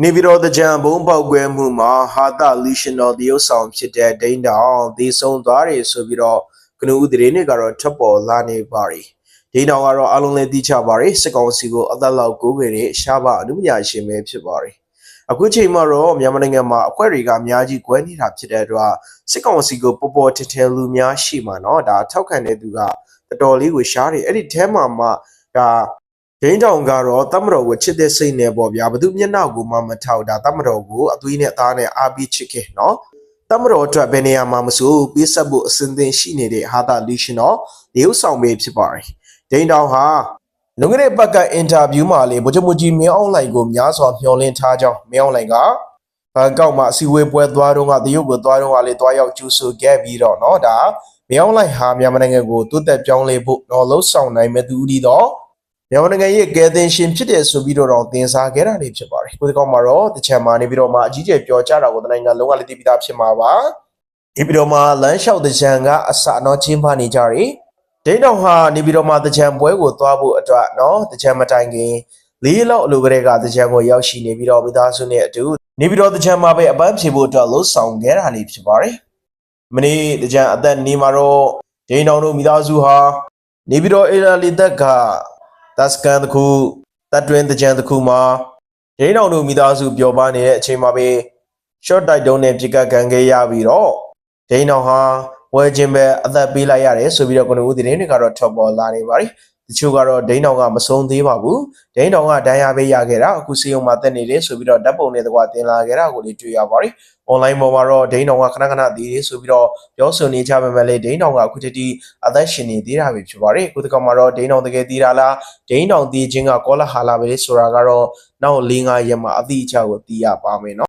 နေပြည်တော်တကြံဘုံပေါက်ကွဲမှုမှာဟာတာလီရှင်တော်တရုတ်ဆောင်ဖြစ်တဲ့ဒိန်းတောင်သေဆုံးသွားတယ်ဆိုပြီးတော့ကနဦးသတင်းတွေကတော့ထပ်ပေါ်လာနေပါရီဒိန်းတောင်ကတော့အလုံးလေးသိချပါရီစစ်ကောင်စီကိုအသက်လောက်ကိုးခဲ့တဲ့ရှားပါအမှုညာရှင်ပဲဖြစ်ပါရီအခုချိန်မှာတော့မြန်မာနိုင်ငံမှာအဖွဲ့တွေကအများကြီးကွဲနေတာဖြစ်တဲ့အတွက်စစ်ကောင်စီကိုပေါ်ပေါ်ထင်ထင်လူများရှိမှာเนาะဒါထောက်ခံတဲ့သူကတော်တော်လေးကိုရှားတယ်အဲ့ဒီထဲမှာမှဒါ ဒိန်းတောင်ကတော့တမတော်ကိုချစ်တဲ့စိတ်နဲ့ပေါ့ဗျာဘသူမျက်နှာကိုမှမထောက်တာတမတော်ကိုအသွေးနဲ့အသားနဲ့အားပြီးချစ်ခဲ့နော်တမတော်အတွက်ဘယ်နေရာမှာမဆိုပေးဆက်ဖို့အစဉ်သင်ရှိနေတဲ့ဟာတာလူရှင်တော်လေဥဆောင်ပဲဖြစ်ပါတယ်ဒိန်းတောင်ဟာလွန်ခဲ့တဲ့ဘက်ကအင်တာဗျူးမှာလေဗိုလ်ချုပ်မကြီးမင်းအောင်လှိုင်ကိုများစွာမျှော်လင့်ထားကြောင်းမင်းအောင်လှိုင်ကဘန်ကောက်မှာအစည်းအဝေးပွဲသွားတော့ကတရုတ်ကိုသွားတော့ကလေသွားရောက်ကျူးဆူခဲ့ပြီးတော့နော်ဒါမင်းအောင်လှိုင်ဟာမြန်မာနိုင်ငံကိုတိုးတက်ပြောင်းလဲဖို့တော့လှုပ်ဆောင်နိုင်မဲ့သူဦးဒီတော့ မြန်မာနိုင်ငံရဲ့ကယ်တင်ရှင်ဖြစ်တယ်ဆိုပြီးတော့တော့တင်စားခဲ့တာလေးဖြစ်ပါတယ်။ကိုဒီကောင်မှာတော့တချမ်းမာနေပြီးတော့မှအကြီးကျယ်ပြောကြတာကိုတနိုင်ငံလုံးကလည်းသိပြီးသားဖြစ်မှာပါ။ဒီပြီးတော့မှလမ်းလျှောက်တချမ်းကအစအတော့ချင်းဖနေကြတယ်။ဒိန်းတောင်ဟာနေပြီးတော့မှတချမ်းပွဲကိုသွားဖို့အတွက်နော်တချမ်းမတိုင်ခင်လေးလောက်အလိုကလေးကတချမ်းကိုရောက်ရှိနေပြီးတော့မိသားစုနဲ့အတူနေပြီးတော့တချမ်းမှာပဲအပန်းဖြေဖို့အတွက်လှုပ်ဆောင်ခဲ့တာလေးဖြစ်ပါတယ်။မနေ့တချမ်းအသက်နေမှာတော့ဒိန်းတောင်တို့မိသားစုဟာနေပြီးတော့အေလာလီသက်က တပ်စကန်တစ်ခုတပ်တွင်းတကြံတစ်ခုမှာဒိန်းအောင်တို့မိသားစုပျော်ပါနေတဲ့အချိန်မှာပဲ short တိုက်တုံးနဲ့ပြစ်ကတ်ခံခဲ့ရပြီးတော့ဒိန်းအောင်ဟာဝဲခြင်းပဲအသက်ပေးလိုက်ရတယ်ဆိုပြီးတော့ကနဦးသတင်းတွေကတော့ထွက်ပေါ်လာနေပါပြီ တချို့ကတော့ဒိန်းအောင်ကမဆုံးသေးပါဘူးဒိန်းအောင်ကဒဏ်ရာပေးရခဲ့တာအခုစီယုံမှာတက်နေတယ်ဆိုပြီးတော့ဓာတ်ပုံနဲ့တကွာတင်လာခဲ့တာကိုလည်းတွေ့ရပါတယ် online ပေါ်မှာတော့ဒိန်းအောင်ကခဏခဏသေးတယ်ဆိုပြီးတော့ပြောဆိုနေကြပါမယ်လေဒိန်းအောင်ကအခုတည်းအသက်ရှင်နေသေးတာပဲဖြစ်ပါတယ်အခုတကောင်မှာတော့ဒိန်းအောင်တကယ်သေးတာလားဒိန်းအောင်သေးခြင်းကကောလာဟာလာပဲဆိုတာကတော့နောက်၄-၅ရက်မှာအတိအကျကိုသိရပါမယ်နော်